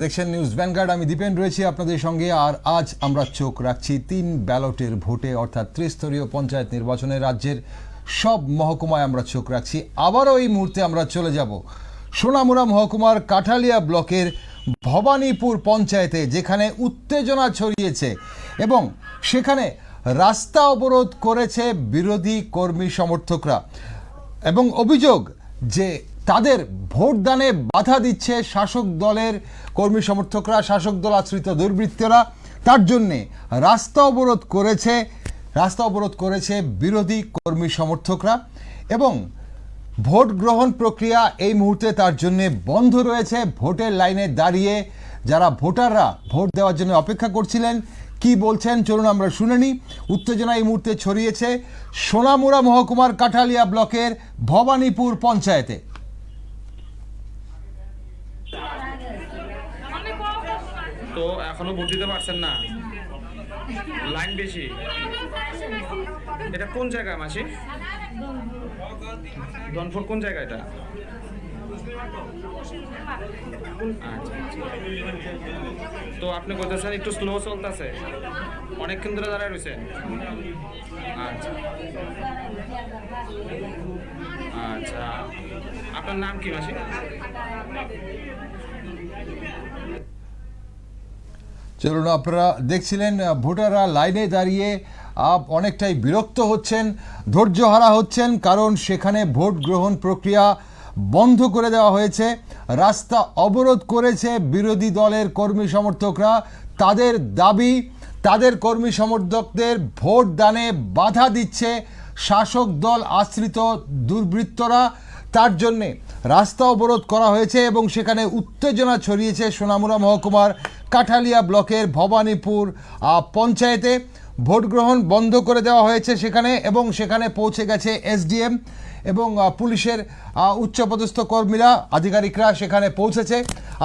দেখছেন news vanguard, আমি দীপেন রয়েছি আপনাদের সঙ্গে, আর আজ আমরা চোখ রাখছি তিন ব্যালটের ভোটে, অর্থাৎ ত্রিস্তরীয় পঞ্চায়েত নির্বাচনে রাজ্যের সব মহকুমায় আমরা চোখ রাখছি। আবারও এই মুহূর্তে আমরা চলে যাব সোনামুরা মহকুমার কাঠালিয়া ব্লকের ভবানীপুর পঞ্চায়েতে, যেখানে উত্তেজনা ছড়িয়েছে এবং সেখানে রাস্তা অবরোধ করেছে বিরোধী কর্মী সমর্থকরা। এবং অভিযোগ যে তাদের ভোটদানে বাধা দিচ্ছে শাসক দলের কর্মী সমর্থকরা, শাসক দল আশ্রিত দুর্বৃত্তরা। তার জন্যে রাস্তা অবরোধ করেছে, রাস্তা অবরোধ করেছে বিরোধী কর্মী সমর্থকরা এবং ভোট গ্রহণ প্রক্রিয়া এই মুহূর্তে তার জন্যে বন্ধ রয়েছে। ভোটের লাইনে দাঁড়িয়ে যারা ভোটাররা ভোট দেওয়ার জন্য অপেক্ষা করছিলেন, কি বলছেন চলুন আমরা শুনে নিই। উত্তেজনা এই মুহূর্তে ছড়িয়েছে সোনামুড়া মহকুমার কাঠালিয়া ব্লকের ভবানীপুর পঞ্চায়েতে তো এখনও ভোট দিতে পারছেন না? লাইন বেশি। এটা কোন জায়গা, মাসি? দনপুর কোন জায়গা এটা? আচ্ছা আচ্ছা। তো আপনি বলতেছেন একটু স্লো চলতেছে। অনেকক্ষণ ধরে দাঁড়ায় রয়েছে আচ্ছা। আচ্ছা। আপনার নাম কি, মাসি? চলুন আপনারা দেখছিলেন ভোটাররা লাইনে দাঁড়িয়ে আপ অনেকটাই বিরক্ত হচ্ছেন ধৈর্যহারা হচ্ছেন, কারণ সেখানে ভোট গ্রহণ প্রক্রিয়া বন্ধ করে দেওয়া হয়েছে। রাস্তা অবরোধ করেছে বিরোধী দলের কর্মী সমর্থকরা। তাদের দাবি, তাদের কর্মী সমর্থকদের ভোট দানে বাধা দিচ্ছে শাসক দল আশ্রিত দুর্বৃত্তরা। তার জন্যে রাস্তা অবরোধ করা হয়েছে এবং সেখানে উত্তেজনা ছড়িয়েছে সোনামুড়া মহকুমার কাঠালিয়া ব্লকের ভবানীপুর পঞ্চায়েতে। ভোট গ্রহণ বন্ধ করে দেওয়া হয়েছে সেখানে এবং সেখানে পৌঁছে গেছে এসডিএম এবং পুলিশের উচ্চপদস্থ কর্মীরা, আধিকারিকরা সেখানে পৌঁছেছে।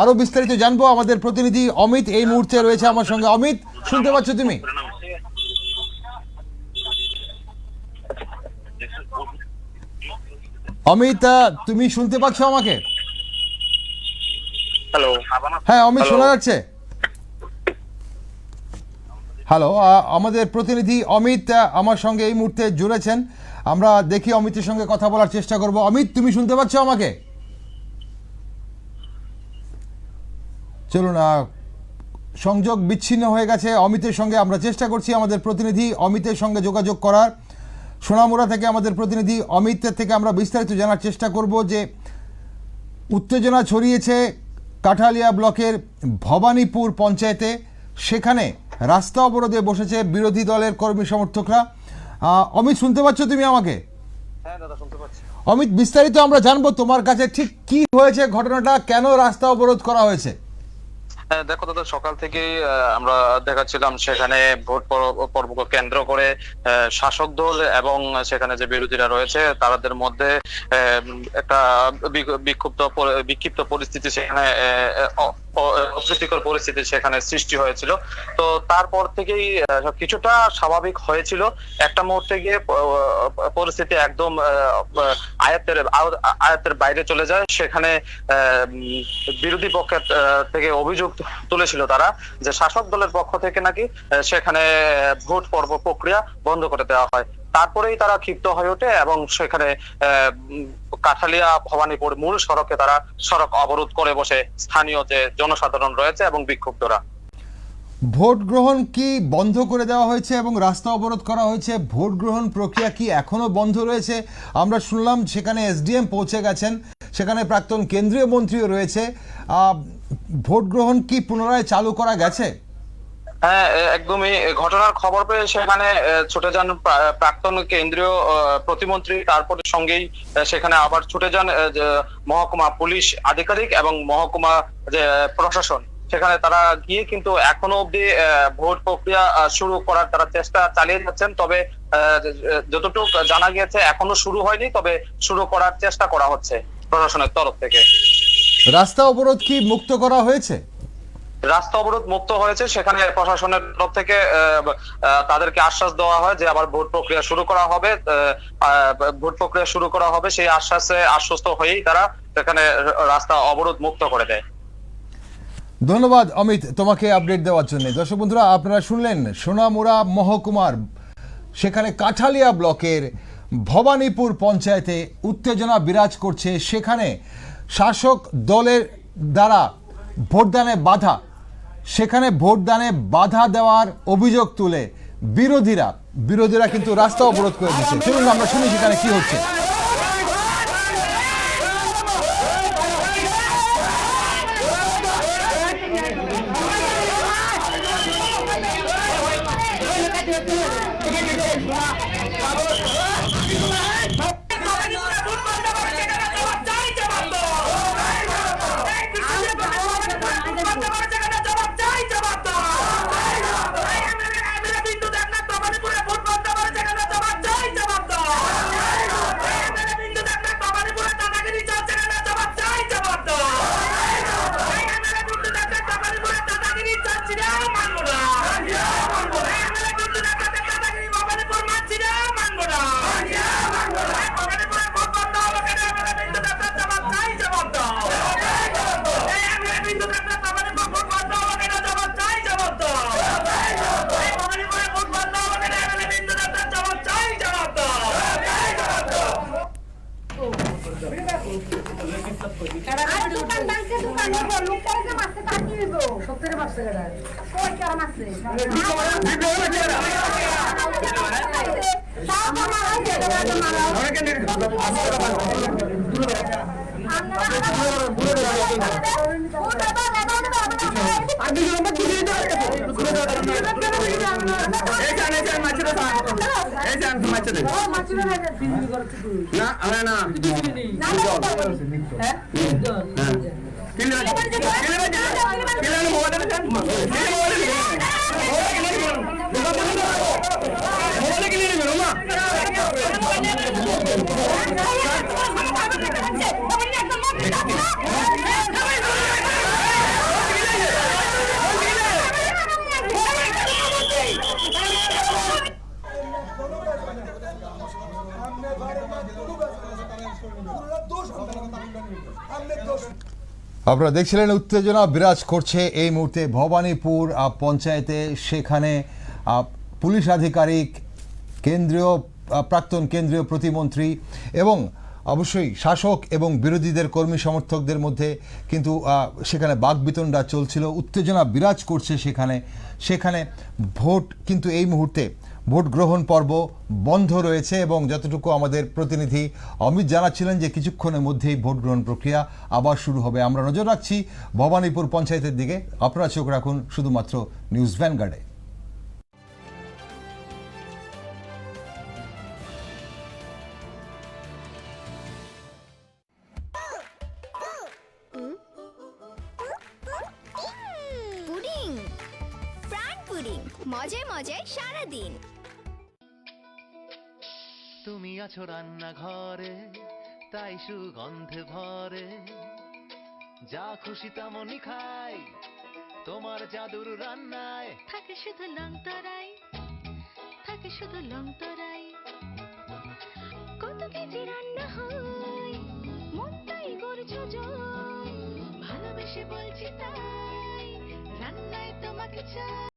আরও বিস্তারিত জানব আমাদের প্রতিনিধি অমিত। এই মুহূর্তে রয়েছে আমার সঙ্গে অমিত। শুনতে পাচ্ছ তুমি? অমিত তুমি শুনতে পাচ্ছ আমাকে? হ্যালো হ্যাঁ অমিত শোনা যাচ্ছে? হ্যালো আমাদের প্রতিনিধি অমিত আমার সঙ্গে এই মুহূর্তে জুড়েছেন। আমরা দেখি অমিতের সঙ্গে কথা বলার চেষ্টা করব। অমিত তুমি শুনতে পাচ্ছ আমাকে? চলুন সংযোগ বিচ্ছিন্ন হয়ে গেছে। অমিতের সঙ্গে আমরা চেষ্টা করছি আমাদের প্রতিনিধি অমিতের সঙ্গে যোগাযোগ করার। সোনামুড়া থেকে আমাদের প্রতিনিধি অমিতের থেকে আমরা বিস্তারিত জানার চেষ্টা করব যে উত্তেজনা ছড়িয়েছে কাঠালিয়া ব্লকের ভবানীপুর পঞ্চায়েতে। সেখানে রাস্তা অবরোধে বসেছে বিরোধী দলের কর্মী সমর্থকরা। অমিত শুনতে পাচ্ছ তুমি আমাকে? হ্যাঁ দাদা শুনতে পাচ্ছি। অমিত বিস্তারিত আমরা জানব তোমার কাছে ঠিক কি হয়েছে ঘটনাটা কেন রাস্তা অবরোধ করা হয়েছে? হ্যাঁ, দেখো দাদা সকাল আহ, আমরা দেখাচ্ছিলাম সেখানে ভোট পর্ব- পর্বকে কেন্দ্র করে শাসক দল এবং সেখানে যে বিরোধীরা রয়েছে তাদের মধ্যে একটা বিক্ষুব্ধ বিক্ষিপ্ত পরিস্থিতি সেখানে অপ্রীতিকর পরিস্থিতি সেখানে সৃষ্টি হয়েছিল। তো তারপর থেকেই কিছুটা স্বাভাবিক হয়েছিল। একটা মুহূর্তে গিয়ে পরিস্থিতি একদম আয়াতের আয়ত্তের বাইরে চলে যায়। সেখানে বিরোধী পক্ষের থেকে অভিযোগ তুলেছিল তারা যে শাসক দলের পক্ষ থেকে নাকি সেখানে ভোট পর্ব প্রক্রিয়া বন্ধ করে দেওয়া হয়। তারপরেই তারা ক্ষিপ্ত হয়ে ওঠে এবং সেখানে কাঠালিয়া, ভবানীপুর মূল সড়কে তারা সড়ক অবরোধ করে বসে স্থানীয় যে জনসাধারণ রয়েছে এবং বিক্ষুব্ধরা। ভোট গ্রহণ কি বন্ধ করে দেওয়া হয়েছে এবং রাস্তা অবরোধ করা হয়েছে? ভোট গ্রহণ প্রক্রিয়া কি এখনও বন্ধ রয়েছে? আমরা শুনলাম সেখানে এসডিএম পৌঁছে গেছেন। সেখানে প্রাক্তন কেন্দ্রীয় মন্ত্রীও রয়েছে। ভোট গ্রহণ কি পুনরায় চালু করা গেছে? হ্যাঁ একদমই। ঘটনার খবর পেয়ে সেখানে ছুটে যান প্রাক্তন কেন্দ্রীয় প্রতিমন্ত্রী। তারপর সঙ্গেই সেখানে আবার ছুটে যান মহকুমা পুলিশ আধিকারিক এবং মহকুমা, যে, প্রশাসন। সেখানে তারা গিয়ে কিন্তু এখনও অব্দি ভোট প্রক্রিয়া শুরু করার তারা চেষ্টা চালিয়ে যাচ্ছেন। তবে যতটুকু জানা গিয়েছে, এখনও শুরু হয়নি। তবে শুরু করার চেষ্টা করা হচ্ছে। প্রশাসনের তরফ থেকে। রাস্তা অবরোধ কি মুক্ত করা হয়েছে? রাস্তা অবরোধ মুক্ত হয়েছে সেখানে প্রশাসনের তরফ থেকে তাদেরকে আশ্বাস দেওয়া হয় যে আবার ভোট প্রক্রিয়া শুরু করা হবে ভোট প্রক্রিয়া শুরু করা হবে সেই আশ্বাসে আশ্বস্ত হয়েই তারা সেখানে রাস্তা অবরোধ মুক্ত করে দেয়। ধন্যবাদ অমিত তোমাকে আপডেট দেওয়ার জন্য। দর্শক বন্ধুরা আপনারা শুনলেন সোনামুড়া মহকুমার সেখানে কাঠালিয়া ব্লকের ভবানীপুর পঞ্চায়েতে উত্তেজনা বিরাজ করছে সেখানে। শাসক দলের দ্বারা ভোটদানে বাধা। সেখানে ভোটদানে বাধা দেওয়ার অভিযোগ তুলে বিরোধীরা। বিরোধীরা কিন্তু রাস্তা অবরোধ করে দিচ্ছে চলুন, আমরা শুনি সেখানে কি হচ্ছে। söyler. Sonra ki ona söyler. Bir sonra bir sonra ki ona మంచిది দেন মোবাইল কিনে নেবেন মা আপনারা দেখছিলেন উত্তেজনা বিরাজ করছে এই মুহূর্তে ভবানীপুর পঞ্চায়েতে। সেখানে পুলিশ আধিকারিক, কেন্দ্রীয় প্রাক্তন কেন্দ্রীয় প্রতিমন্ত্রী এবং অবশ্যই শাসক এবং বিরোধীদের কর্মী সমর্থকদের মধ্যে কিন্তু সেখানে বাকবিতণ্ডা চলছিল, উত্তেজনা বিরাজ করছে সেখানে। সেখানে ভোট কিন্তু এই মুহূর্তে ভোট গ্রহণ পর্ব বন্ধ রয়েছে এবং যতটুকু আমাদের প্রতিনিধি অমিত জানাচ্ছিলেন যে কিছুক্ষণের মধ্যেই ভোট গ্রহণ প্রক্রিয়া আবার শুরু হবে। আমরা নজর রাখছি ভবানীপুর পঞ্চায়েতের দিকে। আপনারা চোখ রাখুন শুধুমাত্র নিউজ ভ্যানগার্ডে। মজায় মজায় সারাদিন। তুমি আছো রান্নাঘরে তাই সুগন্ধে ভরে। যা খুশি তেমনই খাই তোমার জাদুর রান্নায়। থাকে শুধু লং তরাই থাকে শুধু লং তরাই কত কেজি রান্না হয় মনটাই করছ জয় ভালোবেসে বলছি তাই রান্নায় তোমাকে চাই।